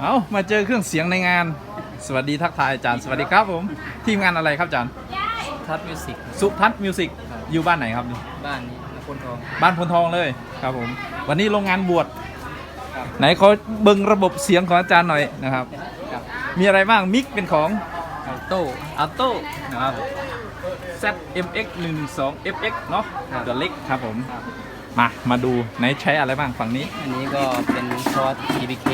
เอามาเจอเครื่องเสียงในงาน สวัสดีทักทายอาจารย์ สวัสดีครับผม ทีมงานอะไรครับอาจารย์ ทัดมิวสิกสุทัศน์มิวสิก อยู่บ้านไหนครับนี่บ้านนี้นครทอง บ้านพลทองเลยครับผม วันนี้โรงงานบวช ครับ ไหนเขาเบิ่งระบบเสียงของอาจารย์หน่อยนะครับ ครับมีอะไรบ้าง มิกเป็นของ อัลโต้อัลโต้นะครับ ZMX 112 FX เนาะ ครับ ตัวเล็กครับผม ครับ มา มาดูไหนใช้อะไรบ้างฝั่งนี้ อันนี้ก็เป็นคอร์ส DBK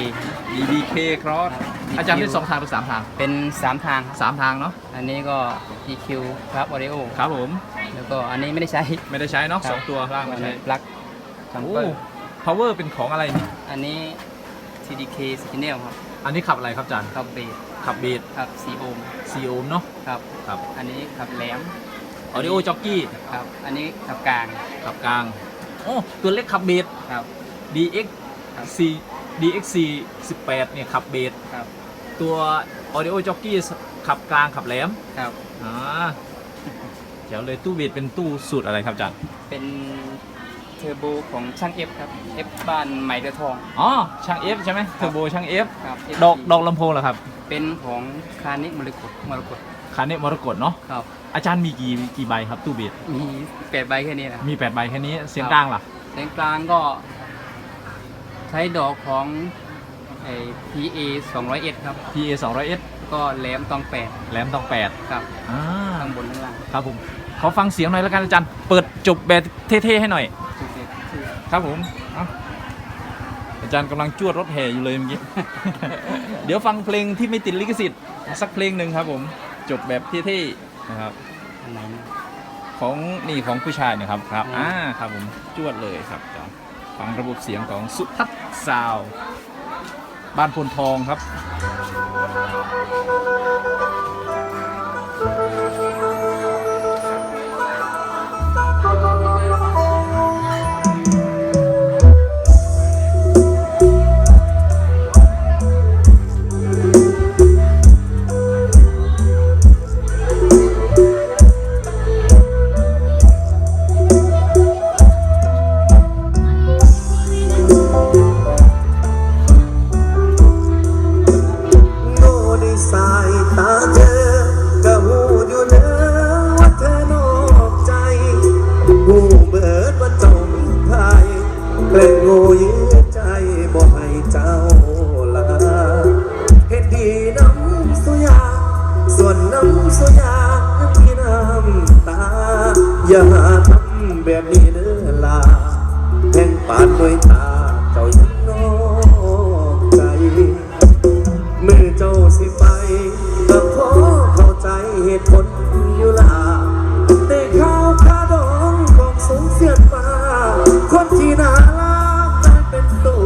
DBK Cross ครับอาจารย์เป็นสองทางหรือสามทางเป็น 3 ทางครับสามทางเนาะอันนี้ก็ EQ ครับ Audio ครับผมแล้วก็อันนี้ไม่ได้ใช้ไม่ได้ใช้เนาะครับสองตัวล่างไม่ใช้ปลั๊กจัมโอ้เปอร์ power เป็นของอะไรนี่อันนี้ TDK Signal ครับอันนี้ขับอะไรครับอาจารย์ขับเบสขับเบสครับ4โอห์มซีโอมเนาะครับ ครับอันนี้ขับแหลม audio jockey ครับ อันนี้ขับกลางขับกลาง โอ้ตัวเล็กขับเบส ครับ DX ครับ C DXC 18เนี่ยขับเบส ครับ ตัว audio jockey ขับกลางขับแหลมครับ อ่าเดี๋ยวเลยตู้เบสเป็นตู้สูตรอะไรครับอาจารย์เป็นเทอร์โบของช่าง F ครับ F บ้านใหม่เดือทอง อ๋อช่าง F ใช่ไหมเทอร์โบช่าง F ครับดอกดอกลำโพงเหรอครับ เป็นของคานิมรกตมรกต คาเนตมรกตเนาะครับอาจารย์มีกี่กี่ใบครับตู้เบสมีแปดใบแค่นี้นะมี8ใบแค่นี้เสียงครับกลางล่ะเสียงกลางก็ ใช้ดอกของไอ้ PA 201ครับ PA 200S ก็แหลมตองแปดแหลมต้อง8ครับอ่าข้างบนข้างล่างครับผมขอฟังเสียงหน่อยแล้วกันอาจารย์เปิดจบแบบเท่ๆให้หน่อย ครับผมเอาอาจารย์กำลังจวดรถแห่อยู่เลยเมื่อกี้ เดี๋ยวฟังเพลงที่ไม่ติดลิขสิทธิ์สักเพลงหนึ่งครับผม จบแบบเท่ๆนะครับ อันไหนนะของนี่ของผู้ชายนะครับครับอืมอ่าครับผมจวดเลยครับอาจารย์ฟังระบบเสียงของสุทัศน์ซาวด์บ้านพลทองครับโอย่าทำแบบนี้เด้อลาแห่งปาดด้วยตาเจ้ายังนอกใจมือเจ้าสิไปก็ขอเข้าใจเหตุผลอยู่ลาได้ข่าวคาดองของสูงเสียดฟ้าคนที่น่ารักได้เป็นตัว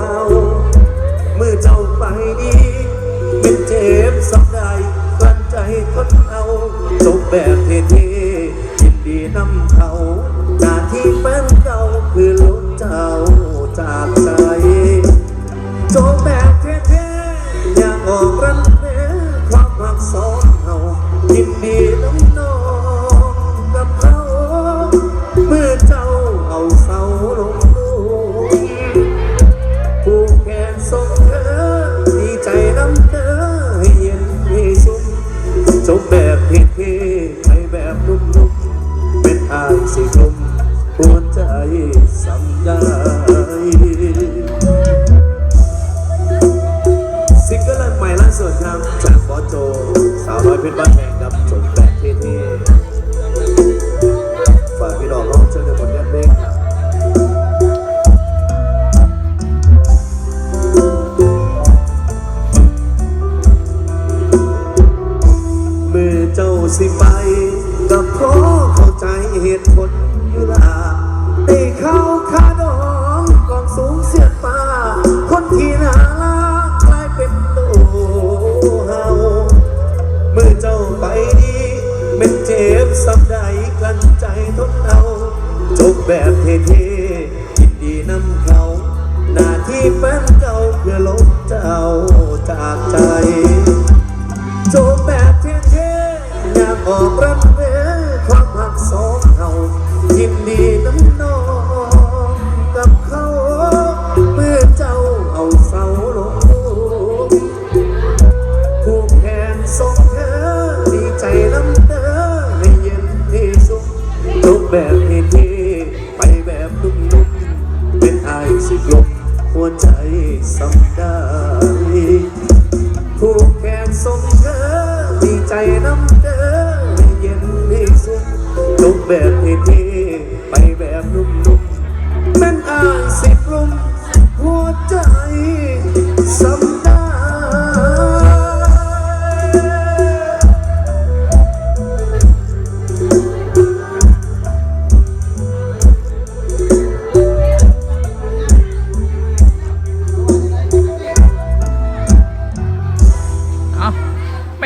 เฮามือเจ้าไปดีเป็นเจ็บสักใดกลั้นใจคนเอาจบแบบเท่ ดครับจากบอสโจสาวน้อยเพชรบ้านแพง สักใดกันใจทนเอาจบแบบเท่ๆยินดีนำเขา หน้าที่แฟนเก่าเพื่อลบเจ้าจากใจจบแบบเท่ๆอยากออกรันเวความหักสองเขายินดีน้ำน้องกับเขาเมื่อเจ้าเอาเสาลงผูกแขนสองเธอดีใจน้ำตา บบเท่ๆไปแบบนุ่มๆเป็นไอายสิกลมหัวใจสำได้ผูกแขนส่งเธอดีใจน้ำเธอให้เย็นให้สุขจบแบบเท่ๆไปแบบนุ่มๆเป็นไอายสิกลมหัวใจ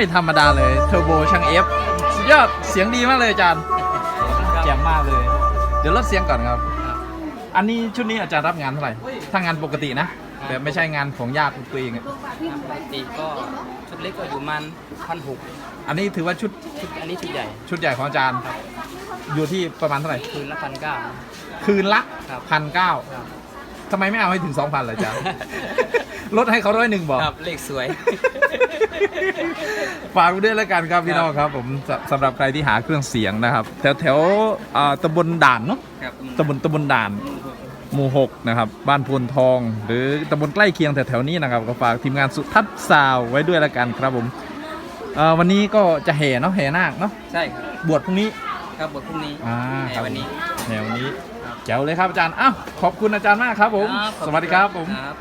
ไม่ธรรมดาเลยเทอร์โบช่างเอฟสุดยอดเสียงดีมากเลยอาจารย์แจ่มมากเลย เดี๋ยวลดเสียงก่อนครับ อันนี้ชุดนี้อาจารย์รับงานเท่าไหร่ถ้างานปกตินะแต่ไม่ใช่งานของญาติตัวเองอะปกติก็ชุดเล็กก็อยู่มันพันหกอันนี้ถือว่าชุดชุดอันนี้ชุดใหญ่ชุดใหญ่ของอาจารย์อยู่ที่ประมาณเท่าไหร่ คืนละพันเก้าคืนละครับพันเก้าครับทำไมไม่เอาให้ถึงสองพันเลยอาจารย์ ลดให้เขาร้อยหนึ่งบอกครับเลขสวย ฝากไว้ด้วยแล้วกันครับพี่น้องครับ ผมสสำหรับใครที่หาเครื่องเสียงนะครับ แถวแถวๆอ่าตำบลด่านเนาะครับตำบลตำบลด่าน หมู่หกนะครับบ้านพวนทอง หรือตำบลใกล้เคียงแถวๆนี้นะครับก็ฝากทีมงานสุทัศน์ซาวไว้ด้วยแล้วกันครับผมเอ่อวันนี้ก็จะแห่เนาะแห่นาคเนาะใช่ครับบวชพรุ่งนี้ ครับบทพรุ่งนี้อ่าในครับวันนี้ แห่วันนี้ครับแจ๋วเลยครับอาจารย์อ้าวขอบคุณอาจารย์มากครับผม ครับขอบสคุณวัสดีครับผม ครับ